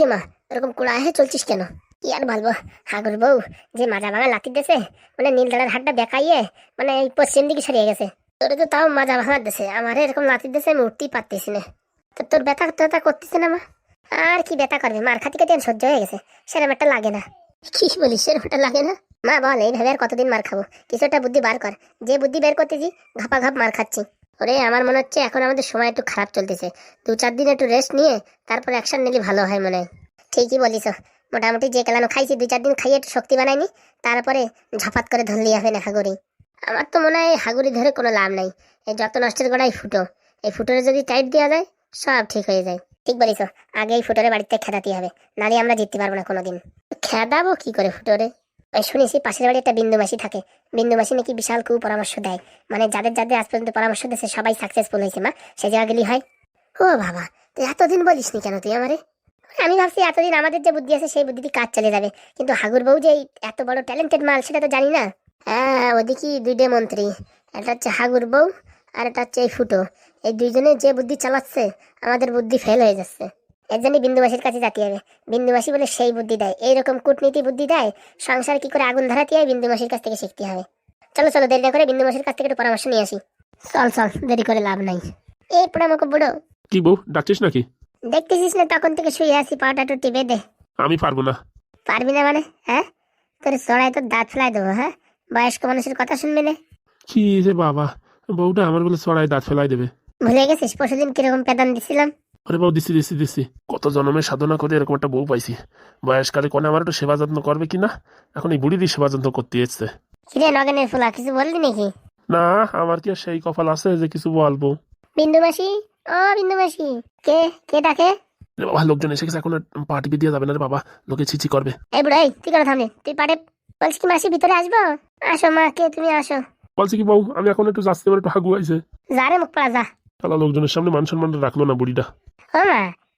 কিরে মা, এরকম কুড়া হয়ে চলছিস কেন? কি আর বলব? হাগুর বউ, যে মাজা ভাঙা লাতি দেছে মানে নীল দাঁড়ার হাটটা দেখাইয়ে মানে এই পশ্চিম দিকে সরিয়ে গেছে। তোর তো তাও মাজা ভাঙা দেছে আমার এরকম লাতি দেছে আমি উঠতেই পারতেছি না। তো তোর ব্যথা ট্যাথা করতেছে না মা? আর কি ব্যথা করবে? মার খাতি খাতি সহ্য হয়ে গেছে সেরম একটা লাগে না। কি বলিস সেরম একটা লাগে না? মা বল, এইভাবে আর কতদিন মার খাব? কিছু একটা বুদ্ধি বার কর। যে বুদ্ধি বের করতেছি, ঘাপা ঘাপ মার খাচ্ছি। ওরে, আমার মনে হচ্ছে এখন আমাদের সময় একটু খারাপ চলতেছে। দু চার দিন একটু রেস্ট নিয়ে তারপর অ্যাকশন নিলে ভালো হয় মনে হয়। ঠিকই বলিস মোটামুটি যে কেলানো খাইছি, দু চার দিন খাইয়ে একটু শক্তি বানাইনি, তারপরে ঝাপাত করে ধরলি হবে না হাগুড়ি। আমার তো মনে হয় হাগুড়ি ধরে কোনো লাভ নাই। এই যত নষ্টের গোড়াই ফুটো। এই ফুটোরে যদি টাইট দেওয়া যায়, সব ঠিক হয়ে যায়। ঠিক বলিস আগে এই ফুটোরে বাড়িতে খেদাতে হবে। নালে আমরা জিততে পারব না কোনোদিন। খেদাবো কি করে ফুটোরে? ওই শুনেছি পাশের বাড়ি একটা বিন্দু মাসি থাকে। বিন্দু মাসি নাকি বিশাল কু পরামর্শ দেয়। মানে যাদের যাদের আজ পর্যন্ত পরামর্শ দিয়েছে, সবাই সাকসেসফুল হয়েছে মা। সে জায়গা গেলি হয়। ও বাবা, তুই এতদিন বলিসনি কেন তুই আমারে? আমি ভাবছি এতদিন আমাদের যে বুদ্ধি আছে, সেই বুদ্ধিটি কাজ চলে যাবে। কিন্তু হাগুর বউ যে এত বড় ট্যালেন্টেড মাল, সেটা তো জানি না। হ্যাঁ ওদিকে দুইটে মন্ত্রী। একটা হচ্ছে হাগুর বউ, আর একটা হচ্ছে এই ফুটো। এই দুইজনে যে বুদ্ধি চালাচ্ছে, আমাদের বুদ্ধি ফেল হয়ে যাচ্ছে। এর জন্য বিন্দুবাসীর কাছে যেতে হবে। বিন্দুবাসী বলে সেই বুদ্ধি দেয়। এইরকম কূটনীতি বুদ্ধি দেয় সংসার কি করে আগুন ধরাতে হয় বিন্দুবাসীর কাছ থেকে শিখতে হবে। চলো চলো দেরি না করে বিন্দুমাসির কাছ থেকে একটু পরামর্শ নিয়ে আসি। চল চল দেরি করে লাভ নাই। এই পোড়ামোকে বুড়ো। কি বউ ডাকছিস নাকি? দেখতেছিস না তখন থেকে শুয়ে আছি পাটা একটু টিপে দে। আমি পারব না। পারবি না মানে? হ্যাঁ? তোর সরাই তোর দাঁত ফেলাই দেবো হ্যাঁ? বয়স্ক মানুষের কথা শুনবি না? কি রে বাবা বউটা আমার বলে চড়াই দাঁত ফেলাই দেবে। ভুলে গেছিস? পরশুদিন কীরকম পেদান দিছিলাম? আরে বউ দিছি দিছি দিছি। কত জন্মের সাধনা করে এরকম একটা বউ পাইছি। বয়সকালে কোনে আমার একটু সেবা যত্ন করবে কি না? এখন এই বুড়ি দিয়ে সেবা যত্ন করতে এসছে। কিরে নগেনের ফুলা কিছু বললি নাকি? না আমার কি আর সেই কপাল আছে যে কিছু বলব? বিন্দু মাসি? ও বিন্দু মাসি। কে? কে ডাকে? রে বাবা লোকজন এসে গেছে এখন আর পা দিয়ে যাবে না রে বাবা। লোকে ছিচি করবে। এই বুড়াই তুই করে থামলে? তুই পাটে বলছিস কি মাসি ভিতরে আসব? আসো মা কে তুমি আসো। বলছে কি বউ আমি এখন একটু যাচ্ছি আমার একটু হাগু আইছে যা রে মুখ পড়া যা। তাহলে লোকজনের সামনে মান সম্মান রাখল না বুড়িটা। ও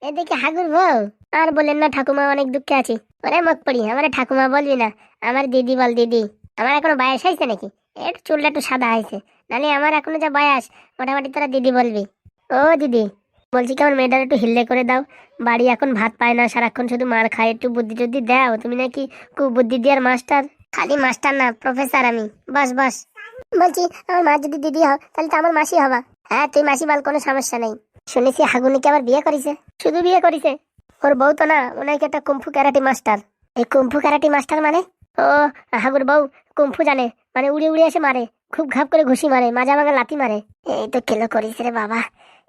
এদিকে হাগুর বউ। আর বলেন না, ঠাকুমা অনেক দুঃখে আছি। ওরে মুখ পড়ি, আমার ঠাকুমা বলবি না, আমার দিদি বল দিদি। আমার এখনও বয়স হয়েছে নাকি? একটু চুলটা একটু সাদা হয়েছে। নালে আমার এখনও যা বয়স, মোটামুটি তোরা দিদি বলবি। ও দিদি, বলছি কেমন মেয়েটার একটু হিল্লে করে দাও। বাড়ি এখন ভাত পায় না, সারাক্ষণ শুধু মার খায়, একটু বুদ্ধি টুদ্ধি দাও। তুমি নাকি খুব বুদ্ধি দেওয়ার মাস্টার? খালি মাস্টার না, প্রফেসর আমি। বাস বাস। বলছি, আমার মা যদি দিদি হও, তাহলে তো আমার মাসি হবা। হ্যাঁ তুই মাসি বল কোনো সমস্যা নেই। শুনেছি হাগুনিকে আবার বিয়ে করেছে। শুধু বিয়ে করেছে? ওর বউ তো না ওনাকে একটা কুম্ফু ক্যারাটি মাস্টার। এই কুম্ফু ক্যারাটি মাস্টার মানে? ও, হাগুর বউ কুম্ফু জানে মানে উড়ে উড়ে এসে মারে, খুব ঘাপ করে ঘুষি মারে, মাজা মাগা লাতি মারে। এই তো কেলো করিস রে বাবা।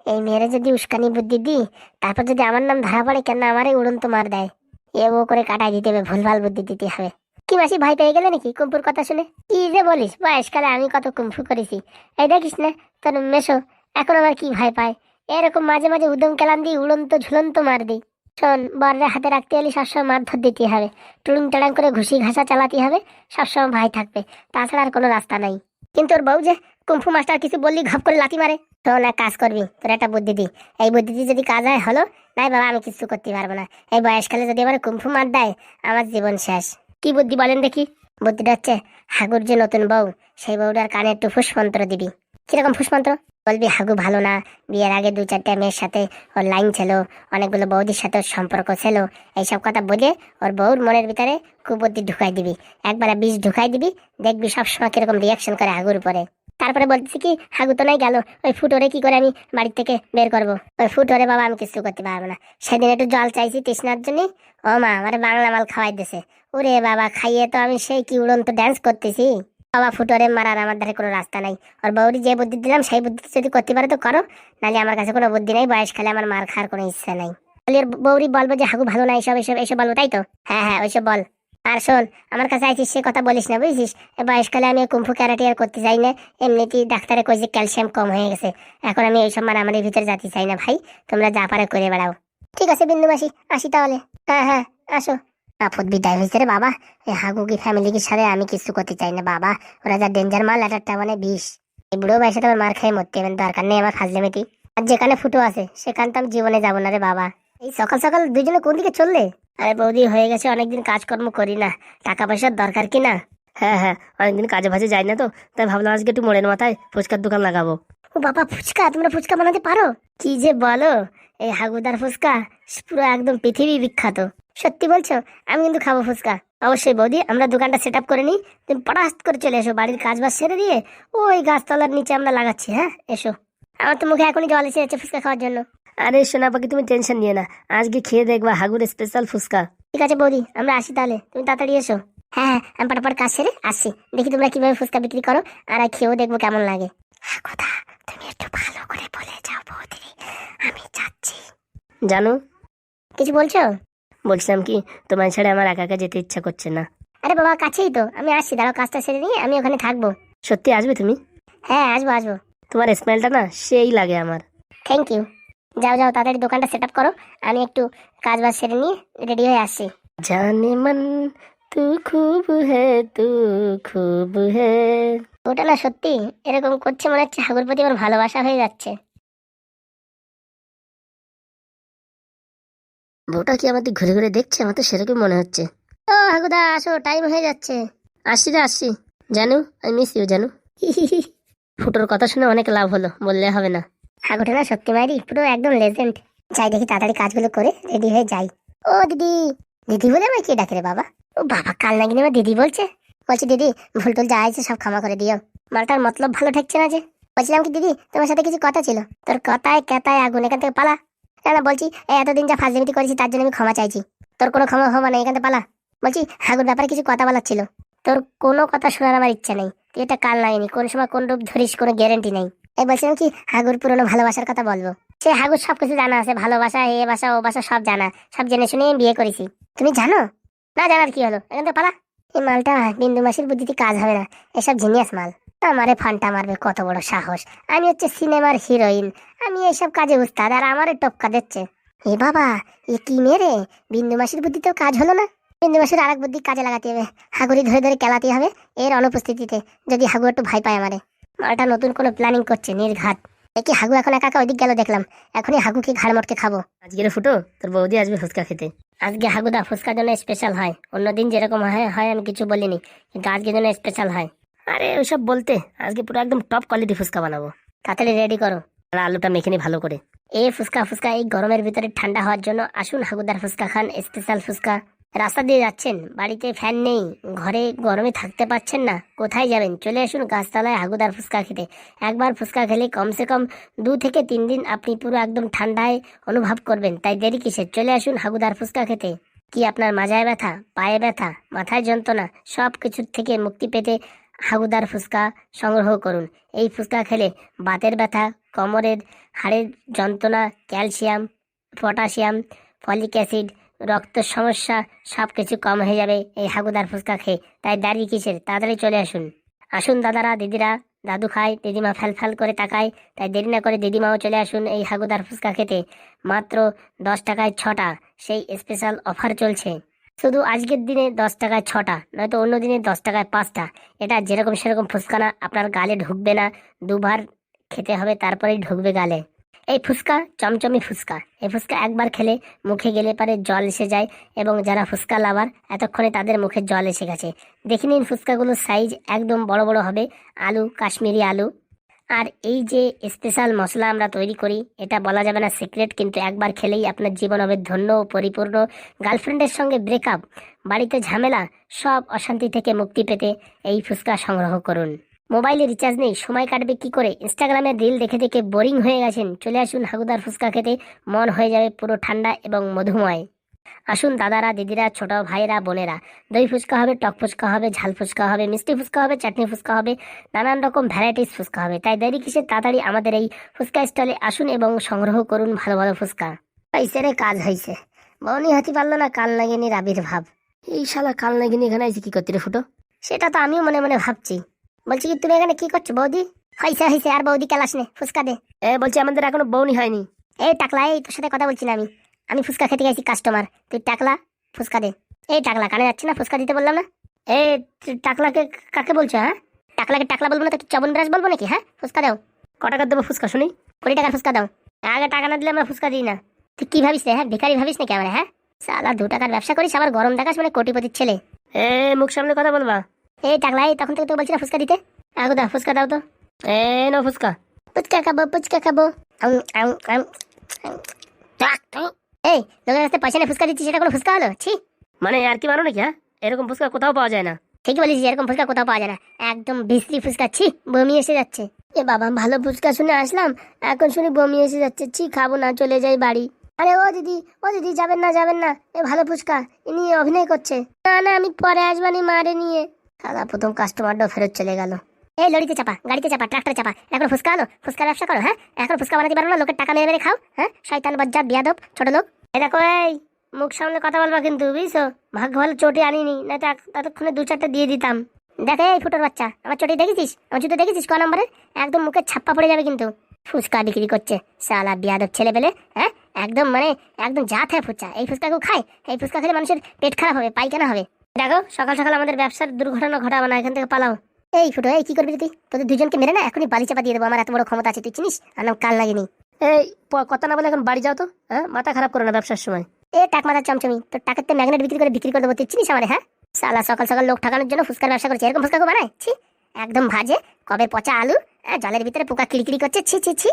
এই মেয়েরে যদি উস্কানি বুদ্ধি দিই, তারপর যদি আমার নাম ধরা পড়ে কেন আমারে উড়ন্ত মার দেয়। এ ও করে কাটাই দিতে হবে, ভুলভাল বুদ্ধি দিতে হবে। কি মাসি ভয় পেয়ে গেলে নাকি কুম্পুর কথা শুনে? কি যে বলিস বয়সকালে আমি কত কুম্ফু করেছি। এই দেখিস না, তোর মেশো, এখন আমার কি ভয় পায়? এরকম মাঝে মাঝে উদম কেলান দিই উড়ন্ত ঝুলন্ত মার দিই। শোন, বরের হাতে রাখতে হলে সবসময় মারধর দিতে হবে। টুড়ুং টাড়াং করে ঘুষি ঘাসা চালাতে হবে, সবসময় ভাই থাকবে। তাছাড়া আর কোনো রাস্তা নাই। কিন্তু ওর বউ যে কুম্ফু মাস্টার কিছু বললি ঘপ করে লাথি মারে। শোন, এক কাজ করবি, তোর একটা বুদ্ধি দি এই বুদ্ধি বুদ্ধিটি যদি কাজ হয় হলো, নাই বাবা, আমি কিছু করতে পারব না। এই বয়সকালে যদি আবার কুম্ফু মার দেয়, আমার জীবন শেষ। কি বুদ্ধি বলেন দেখি? বুদ্ধিটা হচ্ছে হাগুর যে নতুন বউ, সেই বউটার কানে একটু ফুসমন্ত্র দিবি। কীরকম ফুসমন্ত্র বলবি, হাগু ভালো না, বিয়ের আগে দু চারটা মেয়ের সাথে ওর লাইন ছিল, অনেকগুলো বৌদির সাথে ওর সম্পর্ক ছিল। এইসব কথা বলে ওর বউর মনের ভিতরে কুবুদ্ধি ঢুকাই দিবি। একবার বিষ ঢুকাই দিবি, দেখবি সবসময় কীরকম রিয়াকশন করে হাগুর উপরে। তারপরে বলতেছি কি, হাগু তো নাই গেল, ওই ফুটোরে কি করে আমি বাড়ির থেকে বের করব? ওই ফুটোরে বাবা আমি কিছু করতে পারব না। সেদিন একটু জল চাইছি তৃষ্ণার জন্য। ও মা, আমার বাংলা মাল খাওয়াই দিছে ওরে বাবা, খাইয়ে তো আমি সেই কি উড়ন্ত ড্যান্স করতেছি। বাবা ফুটোরে মারার আমার ধারে কোনো রাস্তা নাই। আর বৌরি যে বুদ্ধি দিলাম, সেই বুদ্ধি যদি করতে পারে তো করো। নাহলে আমার কাছে কোনো বুদ্ধি নেই, বয়স খালে আমার মার খাওয়ার কোনো ইচ্ছা নাই। বৌরি বলব যে, হাগু ভালো না এইসব এইসব এসব বলব, তাই তো? হ্যাঁ হ্যাঁ ওইসব বল। আর শোন, আমার কাছে আইছিস, সে কথা বলিস না, বুঝছিস? বয়সকালে আমি কুম্ফু ক্যারাটে আর করতে চাই না, এমনিতেই ডাক্তারে কই যে ক্যালসিয়াম কম হয়ে গেছে। এখন আমি এইসব মারামারির ভিতরে যেতে চাই না, ভাই। তোমরা যা পারে করে বেড়াও। ঠিক আছে, বিন্দু মাসি, আসি তাহলে। হ্যাঁ হ্যাঁ আসো। আপদ বিদায় হয়েছে রে বাবা। এই হাগুকি ফ্যামিলির সাথে আমি কিছু করতে চাই না, বাবা। ওরা যা ডেঞ্জার মাল একটা মানে বিষ। এই বুড়ো বয়সে তোমার মার খেয়ে মরতে হবে, দরকার নেই আমার ফাজলেমিতি আর যেখানে ফুটো আছে, সেখানে তো আমি জীবনে যাব না রে বাবা। এই সকাল সকাল দুজনে কোন দিকে চললে? আরে বৌদি হয়ে গেছে অনেকদিন কাজকর্ম করি না। টাকা পয়সার দরকার কি না? হ্যাঁ হ্যাঁ অনেকদিন কাজে ভাজে যাই না তো তাই ভাবলাম আজকে একটু মোড়ের মাথায় ফুচকার দোকান লাগাবো। ও বাবা ফুচকা? তোমরা ফুচকা বানাতে পারো? কি যে বলো এই হাগুদার ফুচকা পুরো একদম পৃথিবী বিখ্যাত। সত্যি বলছো? আমি কিন্তু খাব ফুচকা। অবশ্যই বৌদি আমরা দোকানটা সেট আপ করে নিই। তুমি পটাশ করে চলে এসো বাড়ির কাজ বাজ সেরে দিয়ে ওই গাছতলার নিচে আমরা লাগাচ্ছি হ্যাঁ? এসো। আমার তো মুখে এখনই জল এসে যাচ্ছে ফুচকা খাওয়ার জন্য। আরে সোনা পাখি তুমি টেনশন নিয়ে না। আজকে খেয়ে দেখবা হাগুর স্পেশাল ফুচকা। ঠিক আছে বৌদি আমরা আসি তাহলে। তুমি তাড়াতাড়ি এসো। হ্যাঁ হ্যাঁ আমি পটাপট কাজ সেরে আসছি। দেখি তোমরা কীভাবে ফুচকা বিক্রি করো আর খেয়েও দেখব কেমন লাগে। কথা তুমি একটু ভালো করে বলে যাও বৌদি। আমি যাচ্ছি। জানো? কিছু বলছো? বলছিলাম কি তোমার ছাড়া আমার একা একা যেতে ইচ্ছা করছে না। আরে বাবা কাছেই তো। আমি আসছি দাঁড়াও কাজটা সেরে নিয়ে আমি ওখানে থাকব। সত্যি আসবে তুমি? হ্যাঁ আসব আসব। তোমার স্মেলটা না সেই লাগে আমার। থ্যাংক ইউ যাও যাও তাড়াতাড়ি দোকানটা সেট আপ করো। আমি একটু কাজ বাজ সেরে নিয়ে রেডি হয়ে আসছি। জানে মন তু খুব হে তু খুব হে। ওটা না সত্যি এরকম করছে মনে হচ্ছে হাগুর প্রতি আমার ভালোবাসা হয়ে যাচ্ছে। বউটা কি আমাদের ঘুরে ঘুরে দেখছে? আমার তো সেরকম মনে হচ্ছে। ও হাগুদা আসো টাইম হয়ে যাচ্ছে। আসছি রে আসছি। জানু আই মিস ইউ জানু। ফুটোর কথা শুনে অনেক লাভ হলো বললে হবে না। হাগুটা না সত্যি মাইরি, পুরো একদম লেজেন্ড যাই দেখি তাড়াতাড়ি কাজগুলো করে রেডি হয়ে যাই। ও দিদি দিদি বলে আমার কে ডাকে রে বাবা? ও বাবা, কাল নাকি আমার দিদি বলছে। বলছি, দিদি, ভুল টুল যা আছে সব ক্ষমা করে দিও। মালটার মতলব ভালো ঠেকছে না যে। বলছিলাম কি, দিদি, তোমার সাথে কিছু কথা ছিল। তোর কথায় কেতায় আগুন, এখান থেকে পালা। না না, বলছি এতদিন যা ফাজলিমিটি করেছি তার জন্য আমি ক্ষমা চাইছি। তোর কোনো ক্ষমা হবা না, এখান থেকে পালা। বলছি, হাগুর ব্যাপারে কিছু কথা বলার ছিল। তোর কোনো কথা শোনার আমার ইচ্ছা নেই। তুই এটা কাল লাগেনি কোন সময় কোন রূপ ধরিস কোনো গ্যারেন্টি নেই। এই বলছিলাম কি, হাগুর পুরনো ভালোবাসার কথা বলব। সে হাগুর সবকিছু জানা আছে, ভালোবাসা, এ বাসা, ও বাসা সব জানা, সব জেনে শুনে বিয়ে করেছি। তুমি জানো? না জানার কি হলো? এখান থেকে পালা। এই মালটা বিন্দু মাসির বুদ্ধিতে কাজ হবে না। এসব জিনিয়াস মাল। আমারে ফান্টা মারবে, কত বড় সাহস। আমি হচ্ছে সিনেমার হিরোইন। আমি এইসব কাজে উস্তাদ, আর আমারে টপকা দিচ্ছে। এ বাবা, এ কি মেরে বিন্দু মাসির বুদ্ধিতেও কাজ হলো না? বিন্দু মাসির আরেক বুদ্ধি কাজে লাগাতে হবে। হাগুরি ধরে ধরে কেলাতে হবে এর অনুপস্থিতিতে, যদি হাগু একটু ভাই পায় আমারে। মালটা নতুন কোনো প্ল্যানিং করছে নির্ঘাত দেখি হাগু এখন একা একা ওইদিক গেল দেখলাম। এখনই হাগুকে ঘাড় মটকে খাব। আজকের ফুটো, তোর বৌদি আসবে ফুচকা খেতে। আজকে হাগুদা ফুচকার জন্য স্পেশাল হয়। অন্যদিন যেরকম হয় হয় আমি কিছু বলিনি, কিন্তু আজকের জন্য স্পেশাল হয়। আরে ওইসব বলতে, আজকে পুরো একদম টপ কোয়ালিটি ফুচকা বানাবো। তাড়াতাড়ি রেডি করো। আর আলুটা মেখে ভালো করে। এই ফুচকা ফুচকা এই গরমের ভিতরে ঠান্ডা হওয়ার জন্য আসুন হাগুদার ফুচকা খান স্পেশাল ফুচকা। রাস্তা দিয়ে যাচ্ছেন, বাড়িতে ফ্যান নেই, ঘরে গরমে থাকতে পারছেন না, কোথায় যাবেন? চলে আসুন গাছতলায় হাগুদার ফুচকা খেতে। একবার ফুচকা খেলে কমসে কম দু থেকে তিন দিন আপনি পুরো একদম ঠান্ডায় অনুভব করবেন, তাই দেরি কিসের? চলে আসুন হাগুদার ফুচকা খেতে। কি আপনার মাজায় ব্যথা, পায়ে ব্যথা, মাথায় যন্ত্রণা, সব কিছুর থেকে মুক্তি পেতে হাগুদার ফুচকা সংগ্রহ করুন। এই ফুচকা খেলে বাতের ব্যথা, কোমরের হাড়ের যন্ত্রণা, ক্যালসিয়াম, পটাশিয়াম, ফলিক অ্যাসিড রক্ত সমস্যা সব কিছু কম হয়ে যাবে এই হাগুদার ফুচকা খেয়ে। তাই দাঁড়িয়ে কিসের? তাড়াতাড়ি চলে আসুন। আসুন দাদারা, দিদিরা। দাদু খায়, দিদিমা ফ্যাল ফ্যাল করে তাকায়। তাই দেরি না করে দিদিমাও চলে আসুন এই হাগুদার ফুচকা খেতে। মাত্র দশ টাকায় ছটা। সেই স্পেশাল অফার চলছে। শুধু আজকের দিনে দশ টাকায় ছটা, নয়তো অন্য দিনে দশ টাকায় পাঁচটা। এটা যেরকম সেরকম ফুচকা না, আপনার গালে ঢুকবে না। দুবার খেতে হবে, তারপরেই ঢুকবে গালে। এই ফুচকা চমচমি ফুচকা এই ফুচকা একবার খেলে মুখে গেলে পারে জল এসে যায় এবং যারা ফুচকা লাভার, এতক্ষণে তাদের মুখে জল এসে গেছে। দেখে নিন ফুচকাগুলোর সাইজ একদম বড় বড় হবে, আলু, কাশ্মীরি আলু। আর এই যে স্পেশাল মশলা আমরা তৈরি করি, এটা বলা যাবে না সিক্রেট কিন্তু একবার খেলেই আপনার জীবন হবে ধন্য ও পরিপূর্ণ। গার্লফ্রেন্ডের সঙ্গে ব্রেকআপ বাড়িতে ঝামেলা, সব অশান্তি থেকে মুক্তি পেতে এই ফুচকা সংগ্রহ করুন। মোবাইলে রিচার্জ নেই, সময় কাটবে কি করে? ইনস্টাগ্রামে রিল দেখে দেখে বোরিং হয়ে গেছেন। চলে আসুন হাগুদার ফুচকা খেতে, মন হয়ে যাবে পুরো ঠান্ডা এবং মধুময়। আসুন দাদারা, দিদিরা, ছোট ভাইরা বোনেরা। দই ফুচকা হবে, টক ফুচকা হবে, ঝাল ফুচকা হবে, মিষ্টি ফুচকা হবে, চাটনি ফুচকা হবে, নানান রকম ভ্যারাইটিস ফুচকা হবে। তাই দেরি কিসে? তাড়াতাড়ি আমাদের এই ফুচকা স্টলে আসুন এবং সংগ্রহ করুন ভালো ভালো ফুচকা। রে, কাজ হয়েছে বউনি হাতি পারল না কাল লাগেনি রাবির ভাব। এই শালা কাল নাকি এখানে আইসি কি করতে রে ফুটো? সেটা তো আমিও মনে মনে ভাবছি। বলছি কি তুমি এখানে কি করছ বৌদি? হয়েছে হয়েছে আর বৌদি কেলাস নে ফুচকা দে। এ বলছি আমাদের এখনও বউনি হয়নি। এই টাকলা এই তোর সাথে কথা বলছি না আমি। আমি ফুচকা খেতে গেছি কাস্টমার তুই টাকলা ফুচকা দে। এই টাকলা কানে যাচ্ছে না ফুচকা দিতে বললাম না? এ টাকলাকে কাকে বলছো হ্যাঁ? টাকলাকে টাকলা বলব না তো চবন ব্রাশ বলব নাকি হ্যাঁ? ফুচকা দাও। ক টাকা দেবো ফুচকা শুনি? কুড়ি টাকার ফুচকা দাও। আগে টাকা না দিলে আমরা ফুচকা দিই না। তুই কি ভাবিস রে হ্যাঁ? ভিখারি ভাবিস নাকি আমরা হ্যাঁ? সালা দু টাকার ব্যবসা করিস আবার গরম দেখাস মানে কোটিপতির ছেলে। এ মুখ সামনে কথা বলবা। এই টাকলা এই তখন থেকে তো বলছি ফুচকা দিতে? ফুচকা দাও তো। এ নো ফুচকা। ফুচকা খাব ফুচকা খাব। এই কাছে পয়সা নিয়ে ফুচকা দিচ্ছি সেটা কোনো ফুচকা হলো? ছি। মানে আর কি মানো নাকি হ্যাঁ? এরকম ফুচকা কোথাও পাওয়া যায় না। ঠিকই বলেছিস এরকম ফুচকা কোথাও পাওয়া যায় না। একদম বিশ্রী ফুচকা ছি বমি এসে যাচ্ছে। এ বাবা ভালো ফুচকা শুনে আসলাম এখন শুনে বমি এসে যাচ্ছে। ছি খাব না চলে যাই বাড়ি। আরে ও দিদি ও দিদি যাবেন না যাবেন না। এ ভালো ফুচকা ইনি অভিনয় করছে। না না আমি পরে আসবানি মারে নিয়ে। খালা প্রথম কাস্টমারটাও ফেরত চলে গেল। এই লরিতে চাপা, গাড়িতে চাপা ট্রাক্টরে চাপা। এখন ফুচকা আনো, ফুচকা ব্যবসা করো হ্যাঁ? এখন ফুচকা বানাতে পারো না, লোকের টাকা মেরে মেরে খাও হ্যাঁ? শয়তান বজ্জা বিয়াদব, ছোট লোক। এ দেখো এই, মুখ সামনে কথা বলবা কিন্তু, বুঝছ? ভাগ্য ভালো চটি আনিনি না ততক্ষণে দু চারটে দিয়ে দিতাম। দেখে এই ফুটোর বাচ্চা, আমার চটি দেখেছিস? আমার জুতো দেখেছিস ক নম্বরে? একদম মুখে ছাপ্পা পড়ে যাবে কিন্তু। ফুচকা বিক্রি করছে সালা বিয়াদব ছেলে পেলে হ্যাঁ? একদম মানে একদম জাত হ্যাঁ ফুচকা। এই ফুচকা কেউ খায়? এই ফুচকা খেলে মানুষের পেট খারাপ হবে, পায়খানা হবে। দেখো সকাল সকাল আমাদের ব্যবসার দুর্ঘটনা ঘটাবো না এখান থেকে পালাও। এই ফুটো এই কি করবি তুই? তোদের দুজনকে মেরে না এখনই বালি চাপা দিয়ে দেবো আমার এত বড় ক্ষমতা আছে তুই চিনিস? আর নাম কাল লাগেনি। এই কথা না বলে এখন বাড়ি যাও তো হ্যাঁ? মাথা খারাপ করো না ব্যবসার সময়। এ টাক মাথার চমচমি তোর টাকাতে ম্যাগনেট বিক্রি করে বিক্রি করে দেবো তুই চিনিস আমার হ্যাঁ? সালা সকাল সকাল লোক ঠাকানোর জন্য ফুচকার ব্যবসা করছে এরকম ফুচকা বানায়? ছি একদম ভাজে কবে পচা আলু আহ, জলের ভিতরে পোকা কিড়িকিড়ি করছে ছি ছি ছি।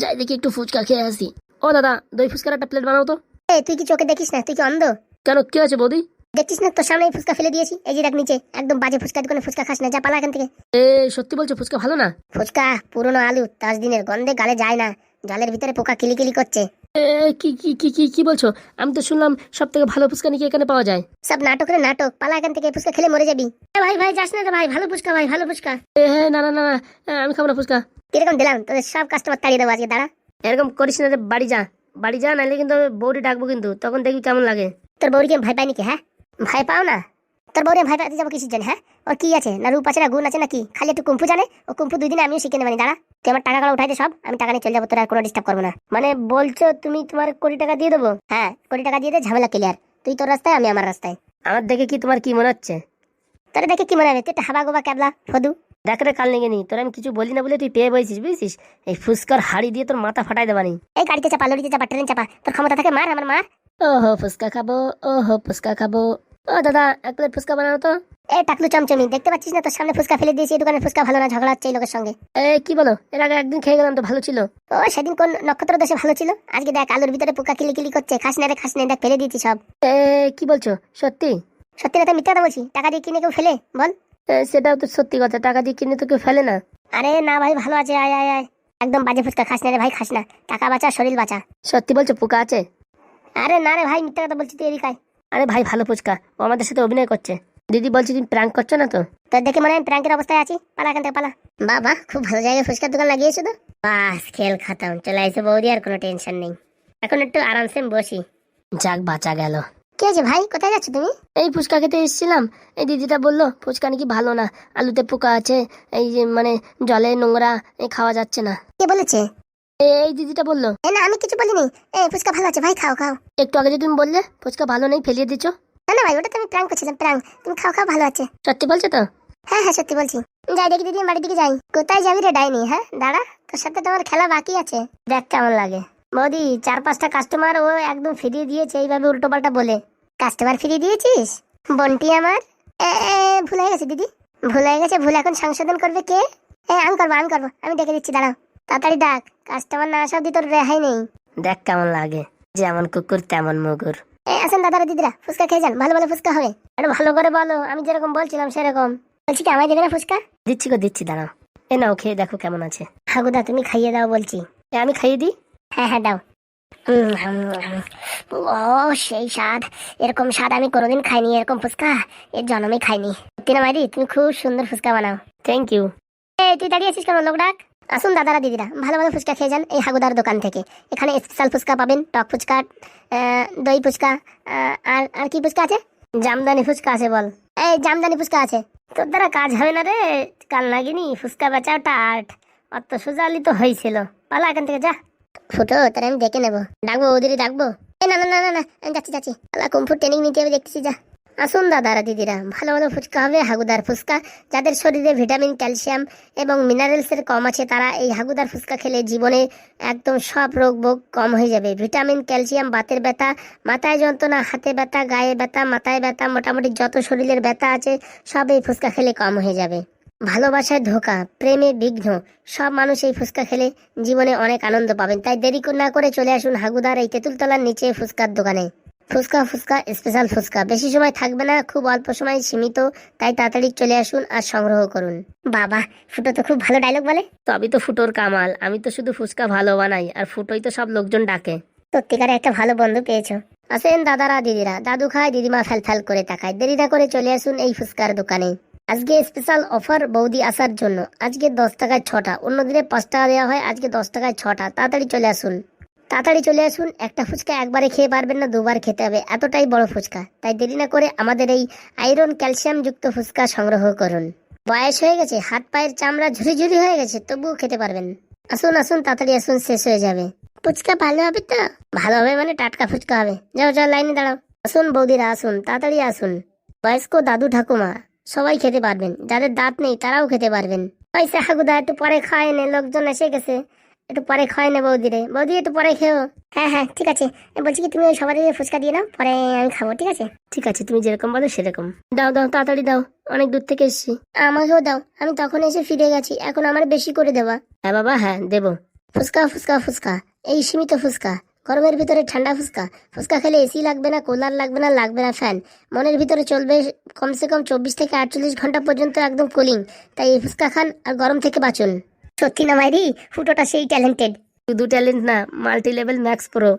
যাই দেখি একটু ফুচকা খেয়ে আসি। ও দাদা দই ফুচকার একটা প্লেট বানাও তো। এ তুই কি চোখে দেখিস না? তুই কি অন্ধ? কেন কি আছে বৌদি? দেখছিস না? তোর সামনে ফুচকা ফেলে দিয়েছি। এই যে দেখ নিচে একদম বাজে ফুচকা দোকানে ফুচকা খাস না যা পালা এখান থেকে। এ সত্যি বলছো ফুচকা ভালো না? ফুচকা পুরনো আলু দশ দিনের গন্ধে গালে যায় না। জলের ভিতরে পোকা কিলিকিলি করছে। এ কি কি কি কি কি বলছো? আমি তো শুনলাম সব থেকে ভালো ফুচকা নাকি এখানে পাওয়া যায়। সব নাটকের নাটক পালা এখান থেকে ফুচকা খেলে মরে যাবি। এ ভাই ভাই যাস না রে ভাই ভালো ফুচকা ভাই ভালো ফুচকা। এ হ্যাঁ না না না না, এ, আমি খাব না ফুচকা। কীরকম দিলাম? তোদের সব কাস্টমার তাড়িয়ে দেবো আজকে দাঁড়া। এরকম করিস না রে, বাড়ি যা। বাড়ি যা নাহলে কিন্তু আমি বৌদি ডাকবো কিন্তু তখন দেখবি কেমন লাগে। তোর বউরিকে ভয় পাই নাকি হ্যাঁ? ভয় পাও না? তোর বউরে ভাই পাইতে যাব কিসের জন্য হ্যাঁ? ওর কি আছে? না রূপ আছে না গুণ আছে না কি? খালি একটু কুম্ফু জানে? ও কুম্ফু দুই দিনে আমিও শিখে নেবানি দাঁড়া। তুই আমার টাকাগুলো উঠাই দে সব আমি টাকা নিয়ে চলে যাব তোর আর কোনো ডিস্টার্ব করব না। মানে বলছো তুমি তোমার কোটি টাকা দিয়ে দেবো? হ্যাঁ কোটি টাকা দিয়ে দে ঝামেলা ক্লিয়ার তুই তোর রাস্তায় আমি আমার রাস্তায়। আমার দেখে কি তোমার কি মনে হচ্ছে? তোর দেখে কি মনে হবে? তুই একটা হাবা গোবা ক্যাবলা ফদু। দেখ রে কাল নেগে নি। তোর আমি কিছু বলি না বলে তুই পেয়ে বইছিস বুঝছিস? এই ফুচকার হাড়ি দিয়ে তোর মাথা ফাটাই দেবানি। এই গাড়িতে চাপা লরিতে চাপা ট্রেন চাপা। তোর ক্ষমতা থাকে মার আমার মার। ওহো ফুচকা খাব ওহো ফুচকা খাব। ও দাদা এক প্লেট ফুচকা বানানো তো? এই টাকলু চমচমি দেখতে পাচ্ছিস না? তোর সামনে ফুচকা ফেলে দিয়েছি এই দোকানে ফুচকা ভালো না ঝগড়া হচ্ছে এই লোকের সঙ্গে। এ কি বলো? এর আগে একদিন খেয়ে গেলাম তো ভালো ছিল। ও সেদিন কোন নক্ষত্র দেশে ভালো ছিল? আজকে দেখ আলুর ভিতরে পোকা কিলি কিলি করছে খাস না রে খাস না দেখ ফেলে দিয়েছি সব। এ কি বলছো? সত্যি? সত্যি না তো মিথ্যা কথা বলছি? টাকা দিয়ে কিনে কেউ ফেলে? বল। সেটাও তো সত্যি কথা টাকা দিয়ে কিনে তো কেউ ফেলে না। আরে না ভাই ভালো আছে আয় আয় আয়। একদম বাজে ফুচকা খাস না রে ভাই খাস না। টাকা বাঁচা শরীর বাঁচা। সত্যি বলছো পোকা আছে? আরে না রে ভাই মিথ্যা কথা বলছি তুই এদিকে আরে ভাই ভালো ফুচকা। ও আমাদের সাথে অভিনয় করছে। দিদি বলছি তুমি প্র্যাঙ্ক করছ না তো? তোর দেখে মনে হয় প্র্যাঙ্কের অবস্থায় আছি। পালা এখান থেকে পালা। বাবা খুব ভালো জায়গায় ফুচকার দোকান লাগিয়েছো তো? বাস খেল খাতাম। চলে আসে বৌদি আর কোনো টেনশন নেই। এখন একটু আরামসে বসি। যাক বাঁচা গেল। কি আছে ভাই? কোথায় যাচ্ছ তুমি? এই ফুচকা খেতে এসেছিলাম। এই দিদিটা বলল ফুচকা নাকি ভালো না। আলুতে পোকা আছে। এই যে মানে জলে নোংরা এই খাওয়া যাচ্ছে না। কে বলেছে? এই দিদিটা বলল। এ না আমি কিছু বলিনি। এ ফুচকা ভালো আছে ভাই খাও খাও। একটু আগে যে তুমি বললে ফুচকা ভালো নেই ফেলিয়ে দিচ্ছ না না ভাই ওটা তো আমি প্র্যাঙ্ক করছিলাম প্র্যাঙ্ক তুমি খাও খাও ভালো আছে। সত্যি বলছো তো? হ্যাঁ হ্যাঁ সত্যি বলছি। যাই দেখি দিদি বাড়ির দিকে যাই। কোথায় যাবি রে ডাইনি হ্যাঁ? দাঁড়া তোর সাথে তোমার খেলা বাকি আছে। দেখ কেমন লাগে। বৌদি চার পাঁচটা কাস্টমার ও একদম ফিরিয়ে দিয়েছে এইভাবে উল্টো পাল্টা বলে। কাস্টমার ফিরিয়ে দিয়েছিস? বন্টি আমার। ভুল হয়ে গেছে দিদি। ভুল হয়ে গেছে ভুল। এখন সংশোধন করবে কে? হ্যাঁ আমি করব আমি করব। আমি ডেকে দিচ্ছি দাঁড়াও। তাড়াতাড়ি ডাক কাস্টমার না আসা অব্দি তোর রেহাই নেই। দেখ কেমন লাগে যেমন কুকুর তেমন মুগুর। এ আসেন দাদারা দিদিরা ফুচকা খেয়ে যান ভালো ভালো ফুচকা হবে। একটু ভালো করে বলো আমি যেরকম বলছিলাম সেরকম। বলছি কি আমায় দেবে না ফুচকা? দিচ্ছি গো দিচ্ছি দাঁড়াও। এ নাও খেয়ে দেখো কেমন আছে। হাগুদা তুমি খাইয়ে দাও বলছি। এ আমি খাইয়ে দিই? হ্যাঁ হ্যাঁ দাও। ও সেই স্বাদ। এরকম স্বাদ আমি কোনোদিন খাইনি এরকম ফুচকা এর জন্মে খাইনি। সত্যি না মাইরি তুমি খুব সুন্দর ফুচকা বানাও। থ্যাংক ইউ এই তুই দাঁড়িয়ে আছিস কেন লোক ডাক আসুন দাদারা, দিদিরা, ভালো ভালো ফুচকা খেয়ে যান এই হাগুদার দোকান থেকে। এখানে স্পেশাল ফুচকা পাবেন, টক ফুচকা দই ফুচকা আর আর কি ফুচকা আছে? জামদানি ফুচকা আছে বল। এই জামদানি ফুচকা আছে। তোর দ্বারা কাজ হবে না রে, কাল নাগিনি, ফুচকা বেচাওটা আর্ট অত সোজালি তো হয়েছিল পালা এখান থেকে যা। ফুটো, তার আমি ডেকে নেব। ডাকবো ওদেরই ডাকবো। না না না না না, আমি যাচ্ছি যাচ্ছি। পালা কমফোর্ট ট্রেনিং নিতে হবে, দেখতেছি, যা। আসুন দাদারা দিদিরা, ভালো ভালো ফুচকা হবে, হাগুদার ফুচকা। যাদের শরীরে ভিটামিন, ক্যালসিয়াম এবং মিনারেলসের কম আছে, তারা এই হাগুদার ফুচকা খেলে জীবনে একদম সব রোগ ভোগ কম হয়ে যাবে। ভিটামিন, ক্যালসিয়াম, বাতের ব্যথা, মাথায় যন্ত্রণা, হাতে ব্যথা, গায়ে ব্যথা, মাথায় ব্যথা, মোটামুটি যত শরীরের ব্যথা আছে, সব এই ফুচকা খেলে কম হয়ে যাবে। ভালোবাসায় ধোকা, প্রেমে বিঘ্ন, সব মানুষ এই ফুচকা খেলে জীবনে অনেক আনন্দ পাবেন। তাই দেরি না করে চলে আসুন হাগুদার এই তেঁতুলতলার নিচে ফুচকার দোকানে। ফুচকা ফুচকা স্পেশাল ফুচকা। বেশি সময় থাকবে না খুব অল্প সময় সীমিত তাই তাড়াতাড়ি চলে আসুন আর সংগ্রহ করুন। বাবা ফুটো তো খুব ভালো ডায়লগ বলে। তবে তো ফুটোর কামাল আমি তো শুধু ফুচকা ভালো বানাই আর ফুটোই তো সব লোকজন ডাকে। সত্যিকারে একটা ভালো বন্ধু পেয়েছ। আসেন দাদারা দিদিরা। দাদু খায় দিদিমা ফেল ফেল করে তাকায়। দেরি না করে চলে আসুন এই ফুচকার দোকানে। আজকে স্পেশাল অফার বৌদি আসার জন্য। আজকে দশ টাকায় ছটা। অন্য দিনে পাঁচ টাকা দেওয়া হয় আজকে দশ টাকায় ছটা। তাড়াতাড়ি চলে আসুন। তাড়াতাড়ি চলে আসুন, একটা ফুচকা একবারে খেয়ে পারবেন না, দুবার খেতে হবে। এতটাই বড় ফুচকা। তাই দেরি না করে আমাদের এই আয়রন ক্যালসিয়াম যুক্ত ফুচকা সংগ্রহ করুন। বয়স হয়ে গেছে, হাত পায়ের চামড়া ঝুরি ঝুরি হয়ে গেছে, তবুও খেতে পারবেন। আসুন আসুন, তাড়াতাড়ি আসুন, শেষ হয়ে যাবে। ফুচকা ভালো হবে তো? ভালো হবে মানে টাটকা ফুচকা হবে। যাও যাও, লাইনে দাঁড়াও। আসুন, বৌদিরা, আসুন, তাড়াতাড়ি আসুন। বয়স্ক দাদু ঠাকুমা, সবাই খেতে পারবেন। যাদের দাঁত নেই, তারাও খেতে পারবেন। ওই হাগুদা একটু পরে খায় নে, লোকজন এসে গেছে। একটু পরে খায় নে বৌদিরে বৌদি একটু পরে খেও। হ্যাঁ হ্যাঁ ঠিক আছে। বলছি কি তুমি ওই সবারই ফুচকা দিয়ে নাও পরে আমি খাব ঠিক আছে? ঠিক আছে তুমি যেরকম বলো সেরকম। দাও দাও তাড়াতাড়ি দাও অনেক দূর থেকে এসছি। আমাকেও দাও আমি তখন এসে ফিরে গেছি এখন আমার বেশি করে দেওয়া হ্যাঁ বাবা হ্যাঁ দেবো। ফুচকা ফুচকা ফুচকা এই সীমিত ফুচকা গরমের ভিতরে ঠান্ডা ফুচকা। ফুচকা খেলে এসি লাগবে না কুলার লাগবে না লাগবে না ফ্যান। মনের ভিতরে চলবে কমসে কম চব্বিশ থেকে আটচল্লিশ ঘণ্টা পর্যন্ত একদম কুলিং। তাই এই ফুচকা খান আর গরম থেকে বাঁচুন। সত্যি না মাইরি ফুটোটা সেই ট্যালেন্টেড শুধু ট্যালেন্ট না মাল্টি লেভেল ম্যাক্স প্রো